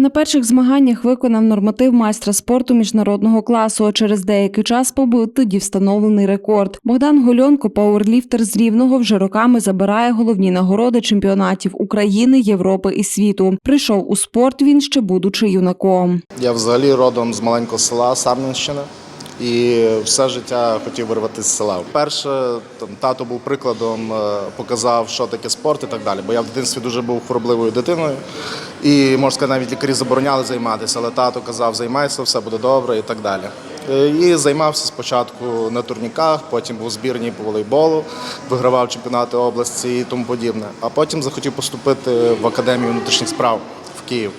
На перших змаганнях виконав норматив майстра спорту міжнародного класу. а Через деякий час побив тоді встановлений рекорд. Богдан Гольонко, пауерліфтер з Рівного, вже роками забирає головні нагороди чемпіонатів України, Європи і світу. Прийшов у спорт він ще будучи юнаком. Я взагалі родом з маленького села Сарненщина. І все життя хотів вирвати з села. Перше, там тато був прикладом, е, показав, що таке спорт і так далі. Бо я в дитинстві дуже був хворобливою дитиною. І можна сказати, навіть лікарі забороняли займатися, але тато казав, займайся, все буде добре і так далі. Е, І займався спочатку на турніках, потім був збірній по волейболу, вигравав чемпіонати області і тому подібне. А потім захотів поступити в академію внутрішніх справ в Київ.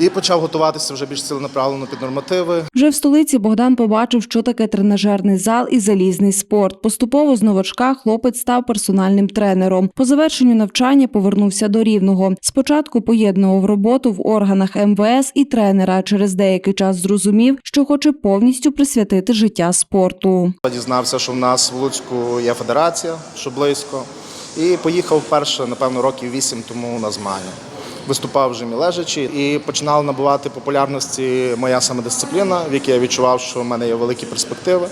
І почав готуватися вже більш ціленаправлено під нормативи. Вже в столиці Богдан побачив, що таке тренажерний зал і залізний спорт. Поступово з новачка хлопець став персональним тренером. По завершенню навчання повернувся до рівного. Спочатку поєднував роботу в органах МВС і тренера. Через деякий час зрозумів, що хоче повністю присвятити життя спорту. Дізнався, що в нас в Луцьку є федерація, що близько. І поїхав вперше, напевно, років вісім тому на змагання. Виступав вже лежачи і починала набувати популярності моя самодисципліна, в якій я відчував, що в мене є великі перспективи,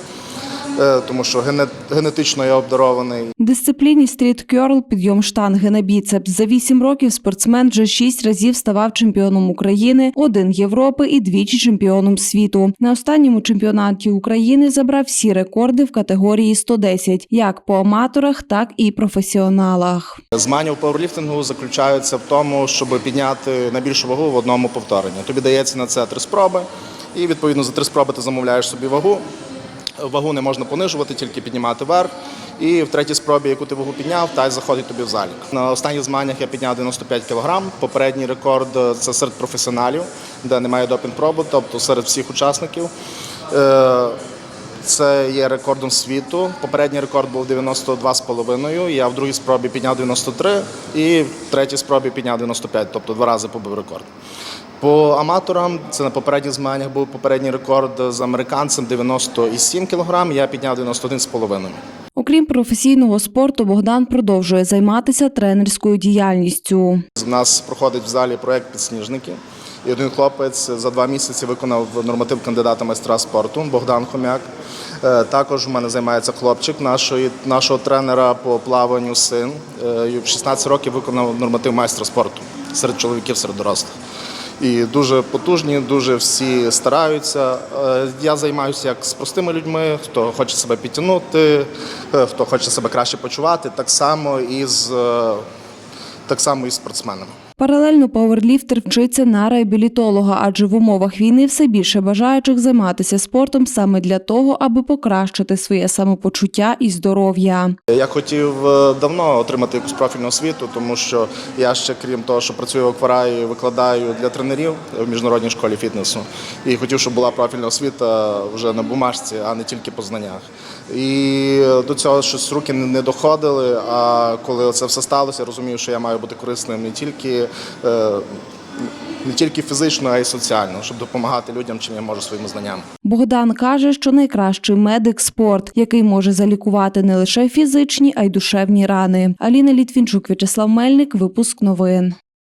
тому що гене- генетично я обдарований. Дисципліні стріт-кьорл підйом штанги на біцепс. За вісім років спортсмен вже шість разів ставав чемпіоном України, один Європи і двічі чемпіоном світу. На останньому чемпіонаті України забрав всі рекорди в категорії 110, як по аматорах, так і професіоналах. Змагання в пауерліфтингу заключаються в тому, щоб підняти найбільшу вагу в одному повторенні. Тобі дається на це три спроби, і відповідно за три спроби ти замовляєш собі вагу. Вагу не можна понижувати, тільки піднімати вверх. І в третій спробі, яку ти вагу підняв, та й заходить тобі в залік. На останніх змаганнях я підняв 95 кг. Попередній рекорд е, це серед професіоналів, де немає допінг-пробу, тобто серед всіх учасників. Е, Це є рекордом світу. Попередній рекорд був 92,5. Я в другій спробі підняв 93 і в третій спробі підняв 95, тобто два рази побив рекорд. По аматорам це на попередніх змаганнях був попередній рекорд з американцем 97 кг, я підняв 91,5. Окрім професійного спорту, Богдан продовжує займатися тренерською діяльністю. У нас проходить в залі проект підсніжники. І один хлопець за два місяці виконав норматив кандидата майстра спорту Богдан Хомяк. Е, Також у мене займається хлопчик нашої, нашого тренера по плаванню син. Е, В 16 років виконав норматив майстра спорту серед чоловіків, серед дорослих. І дуже потужні, дуже всі стараються. Е, Я займаюся як з простими людьми, хто хоче себе підтягнути, е, хто хоче себе краще почувати, так само і з, е, так само і спортсменами. Паралельно пауерліфтер вчиться на реабілітолога, адже в умовах війни все більше бажаючих займатися спортом саме для того, аби покращити своє самопочуття і здоров'я. Я хотів е, давно отримати якусь профільну освіту, тому що я ще, крім того, що працюю в акварії, викладаю для тренерів в міжнародній школі фітнесу. І хотів, щоб була профільна освіта вже на бумажці, а не тільки по знаннях. І до цього щось руки не доходили. А коли це все сталося, я розумів, що я маю бути корисним не тільки. Е, Не тільки фізично, а й соціально, щоб допомагати людям, чим я можу своїми знаннями. Богдан каже, що найкращий медик спорт, який може залікувати не лише фізичні, а й душевні рани. Аліна Літвінчук, В'ячеслав Мельник, випуск новин.